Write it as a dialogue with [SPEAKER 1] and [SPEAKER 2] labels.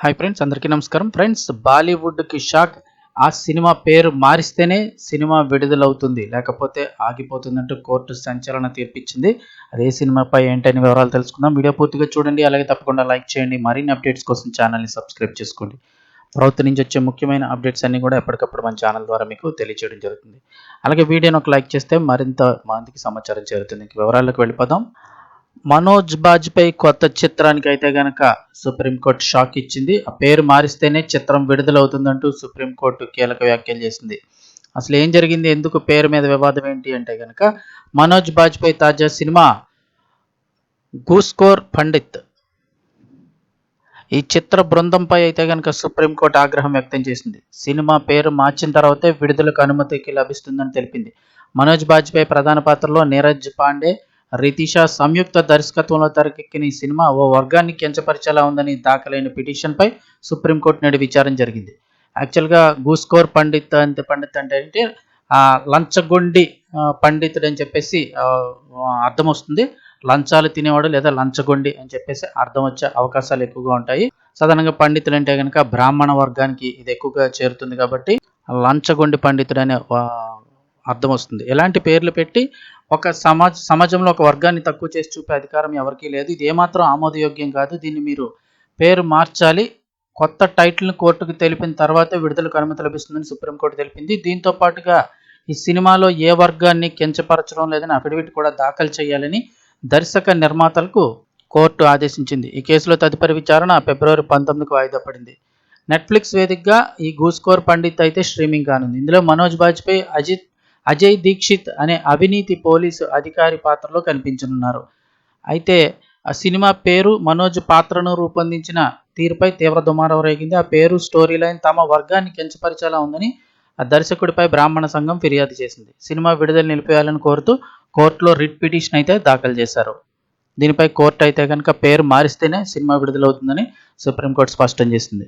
[SPEAKER 1] Hi friends అందరికీ నమస్కారం. Friends బాలీవుడ్కి షాక్. ఆ సినిమా పేరు మారిస్తేనే సినిమా విడుదలవుతుంది. లేకపోతే ఆగిపోతుందంటూ కోర్టు సంచలన తీర్పిచ్చింది. అదే సినిమాపై ఏంటని వివరాలు తెలుసుకుందాం. వీడియో పూర్తిగా చూడండి. అలాగే తప్పకుండా లైక్ చేయండి. మరిన్ని అప్డేట్స్ కోసం ఛానల్ని సబ్స్క్రైబ్ చేసుకోండి. ప్రభుత్వం నుంచి వచ్చే ముఖ్యమైన అప్డేట్స్ అన్నీ కూడా ఎప్పటికప్పుడు మన ఛానల్ ద్వారా మీకు తెలియజేయడం జరుగుతుంది. అలాగే వీడియోని ఒక లైక్ చేస్తే మరింత మందికి సమాచారం చేరుతుంది. వివరాలకు వెళ్ళిపోదాం. మనోజ్ బాజ్పేయి కొత్త చిత్రానికి అయితే గనక సుప్రీంకోర్టు షాక్ ఇచ్చింది. ఆ పేరు మారిస్తేనే చిత్రం విడుదలవుతుందంటూ సుప్రీంకోర్టు కీలక వ్యాఖ్యలు చేసింది. అసలు ఏం జరిగింది? ఎందుకు పేరు మీద వివాదం ఏంటి అంటే గనక మనోజ్ బాజ్పేయి తాజా సినిమా గూస్కోర్ పండిత్. ఈ చిత్ర బృందంపై అయితే కనుక సుప్రీంకోర్టు ఆగ్రహం వ్యక్తం చేసింది. సినిమా పేరు మార్చిన తర్వాతే విడుదలకు అనుమతికి లభిస్తుందని తెలిపింది. మనోజ్ బాజ్పేయి ప్రధాన పాత్రలో నీరజ్ పాండే రితిషా సంయుక్త దర్శకత్వంలో తెరకెక్కిన ఈ సినిమా ఓ వర్గాన్ని కించపరిచేలా ఉందని దాఖలైన పిటిషన్పై సుప్రీంకోర్టు నేడు విచారణ జరిగింది. యాక్చువల్గా గూస్కోర్ పండిత్ అంటే పండిత్ అంటే ఏంటి? లంచగొండి పండితుడు అని చెప్పేసి అర్థం వస్తుంది. లంచాలు తినేవాడు లేదా లంచగొండి అని చెప్పేసి అర్థం వచ్చే అవకాశాలు ఎక్కువగా ఉంటాయి. సాధారణంగా పండితులు అంటే కనుక బ్రాహ్మణ వర్గానికి ఇది ఎక్కువగా చేరుతుంది కాబట్టి లంచగొండి పండితుడు అనే అర్థం వస్తుంది ఎలాంటి పేర్లు పెట్టి ఒక సమాజ సమాజంలో ఒక వర్గాన్ని తక్కువ చేసి చూపే అధికారం ఎవరికీ లేదు. ఇది ఏమాత్రం ఆమోదయోగ్యం కాదు. దీన్ని మీరు పేరు మార్చాలి. కొత్త టైటిల్ని కోర్టుకు తెలిపిన తర్వాత విడుదలకు అనుమతి లభిస్తుందని సుప్రీంకోర్టు తెలిపింది. దీంతో పాటుగా ఈ సినిమాలో ఏ వర్గాన్ని కించపరచడం లేదని అఫిడవిట్ కూడా దాఖలు చేయాలని దర్శక నిర్మాతలకు కోర్టు ఆదేశించింది. ఈ కేసులో తదుపరి విచారణ ఫిబ్రవరి పంతొమ్మిదికి వాయిదా పడింది. నెట్ఫ్లిక్స్ వేదికగా ఈ గూస్కోర్ పండిత్ అయితే స్ట్రీమింగ్ కానుంది. ఇందులో మనోజ్ బాజ్పేయి అజిత్ అజయ్ దీక్షిత్ అనే అవినీతి పోలీసు అధికారి పాత్రలో కనిపించనున్నారు. అయితే ఆ సినిమా పేరు మనోజ్ పాత్రను రూపొందించిన తీరుపై తీవ్ర దుమారం రేగింది. ఆ పేరు స్టోరీ లైన్ తమ వర్గాన్ని కించపరిచేలా ఉందని ఆ దర్శకుడిపై బ్రాహ్మణ సంఘం ఫిర్యాదు చేసింది. సినిమా విడుదల నిలిపేయాలని కోరుతూ కోర్టులో రిట్ పిటిషన్ అయితే దాఖలు చేశారు. దీనిపై కోర్టు అయితే కనుక పేరు మారిస్తేనే సినిమా విడుదలవుతుందని సుప్రీంకోర్టు స్పష్టం చేసింది.